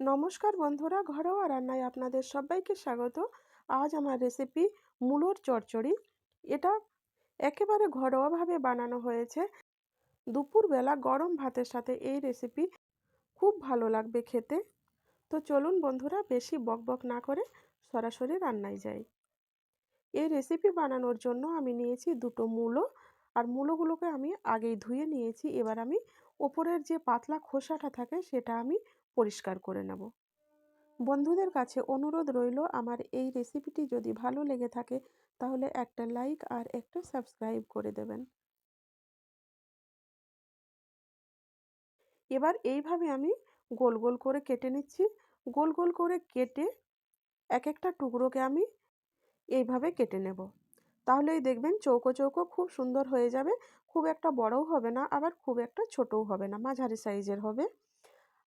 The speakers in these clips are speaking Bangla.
নমস্কার বন্ধুরা, ঘরোয়া রান্নায় আপনাদের সবাইকে স্বাগত। আজ আমার রেসিপি মূলোর চচ্চড়ি। এটা একেবারে ঘরোয়াভাবে বানানো হয়েছে। দুপুরবেলা গরম ভাতের সাথে এই রেসিপি খুব ভালো লাগবে খেতে। তো চলুন বন্ধুরা, বেশি বকবক না করে সরাসরি রান্নায় যাই। এই রেসিপি বানানোর জন্য আমি নিয়েছি দুটো মূলো। আর মূলোগুলোকে আমি আগেই ধুয়ে নিয়েছি। এবার আমি ওপরের যে পাতলা খোসাটা থাকে, সেটা আমি পরিষ্কার করে নেব। বন্ধুদের কাছে অনুরোধ রইল, আমার এই রেসিপিটি যদি ভালো লেগে থাকে, তাহলে একটা লাইক আর একটা সাবস্ক্রাইব করে দেবেন। এবার এইভাবে আমি গোল গোল করে কেটে নিচ্ছি। গোল গোল করে কেটে এক একটা টুকরোকে আমি এইভাবে কেটে নেব। তাহলেই দেখবেন চৌকো চৌকো খুব সুন্দর হয়ে যাবে। খুব একটা বড়ও হবে না, আবার খুব একটা ছোটও হবে না, মাঝারি সাইজের হবে।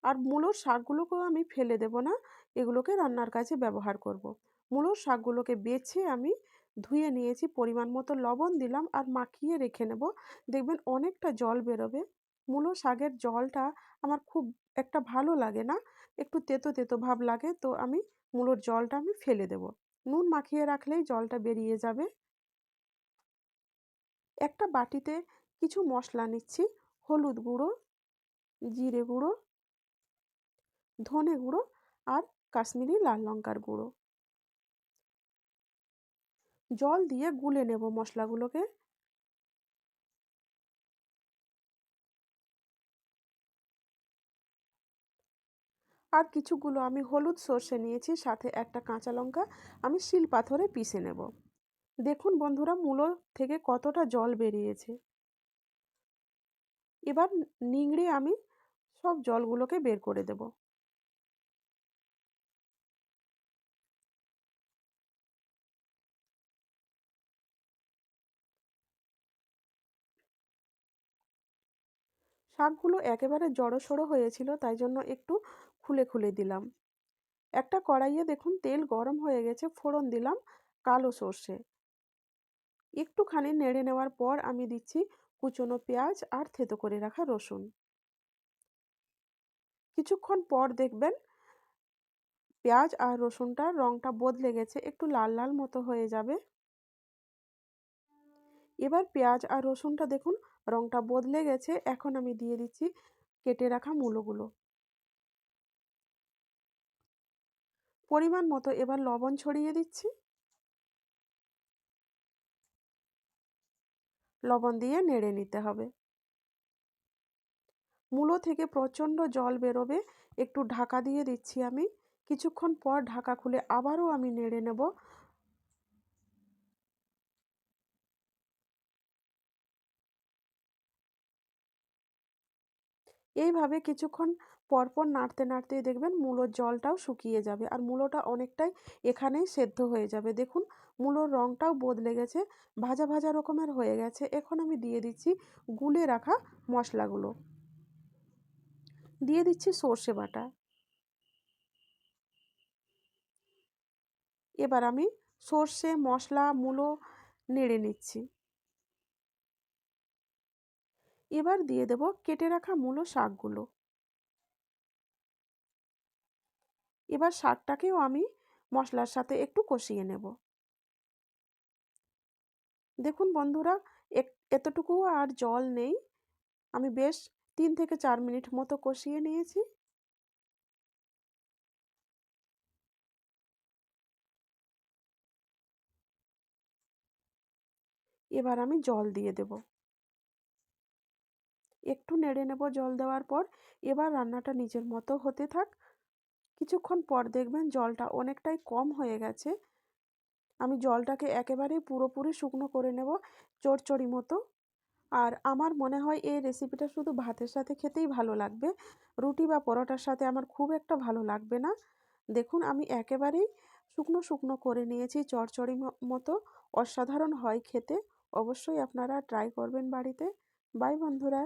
আর মূলোর শাকগুলোকেও আমি ফেলে দেব না, এগুলোকে রান্নার কাজে ব্যবহার করব। মূলোর শাকগুলোকে বেছে আমি ধুয়ে নিয়েছি, পরিমাণ মতো লবণ দিলাম আর মাখিয়ে রেখে নেব। দেখবেন অনেকটা জল বেরোবে। মূলো শাকের জলটা আমার খুব একটা ভালো লাগে না, একটু তেতো তেতো ভাব লাগে, তো আমি মূলোর জলটা আমি ফেলে দেব। নুন মাখিয়ে রাখলেই জলটা বেরিয়ে যাবে। একটা বাটিতে কিছু মশলা নিচ্ছি, হলুদ গুঁড়ো, জিরে গুঁড়ো ধনে গুঁড়ো আর কাশ্মীরি লাল লঙ্কার গুঁড়ো। জল দিয়ে গুলে নেব মশলাগুলোকে। আর কিছুগুলো আমি হলুদ সর্ষে নিয়েছি, সাথে একটা কাঁচা লঙ্কা আমি শিল পাথরে পিষে নেব। দেখুন বন্ধুরা, মূলো থেকে কতটা জল বেরিয়েছে। এবার নিংড়ে আমি সব জলগুলোকে বের করে দেব। শাকগুলো একেবারে জড়ো হয়েছিল, তাই জন্য একটু খুলে খুলে দিলাম। একটা কড়াইয়ে দেখুন তেল গরম হয়ে গেছে, ফোড়ন দিলাম কালো সর্ষে। একটুখানি নেড়ে নেওয়ার পর আমি দিচ্ছি কুচনো পেঁয়াজ আর থেতো করে রাখা রসুন। কিছুক্ষণ পর দেখবেন পেঁয়াজ আর রসুনটার রঙটা বদলে গেছে, একটু লাল লাল মতো হয়ে যাবে। এবার পেঁয়াজ আর রসুনটা দেখুন রঙটা বদলে গেছে। এখন আমি দিয়ে দিচ্ছি কেটে রাখা মূলোগুলো। পরিমাণ মতো এবার লবণ ছড়িয়ে দিচ্ছি। লবণ দিয়ে নেড়ে নিতে হবে। মূলো থেকে প্রচণ্ড জল বেরোবে, একটু ঢাকা দিয়ে দিচ্ছি আমি। কিছুক্ষণ পর ঢাকা খুলে আবারও আমি নেড়ে নেব। এইভাবে কিছুক্ষণ পরপর নাড়তে, নাড়তেই দেখবেন মূলোর জলটাও শুকিয়ে যাবে আর মূলোটা অনেকটাই এখানেই সেদ্ধ হয়ে যাবে। দেখুন মূলোর রঙটাও বদলে গেছে, ভাজা ভাজা রকমের হয়ে গেছে। এখন আমি দিয়ে দিচ্ছি গুলে রাখা মশলাগুলো। দিয়ে দিচ্ছি সর্ষে বাটা। এবার আমি সর্ষে, মশলা, মূলো নেড়ে নিচ্ছি। এবার দিয়ে দেব কেটে রাখা মূলো শাকগুলো। এবার শাকটাকেও আমি মশলার সাথে একটু কষিয়ে নেব। দেখুন বন্ধুরা এতটুকু আর জল নেই। আমি বেশ তিন থেকে চার মিনিট মতো কষিয়ে নিয়েছি। এবার আমি জল দিয়ে দেব। একটু নেড়ে নেব জল দেওয়ার পর, এবার রান্নাটা নিজের মতো হতে থাক। কিছুক্ষণ পর দেখবেন জলটা অনেকটাই কম হয়ে গেছে। আমি জলটাকে একেবারেই পুরোপুরি শুকনো করে নেব, চড়চড়ি মতো। আর আমার মনে হয় এই রেসিপিটা শুধু ভাতের সাথে খেতেই ভালো লাগবে। রুটি বা পরোটার সাথে আমার খুব একটা ভালো লাগবে না। দেখুন, আমি একেবারেই শুকনো শুকনো করে নিয়েছি, চড়চড়ি মতো। অসাধারণ হয় খেতে। অবশ্যই আপনারা ট্রাই করবেন বাড়িতে। বাই বন্ধুরা।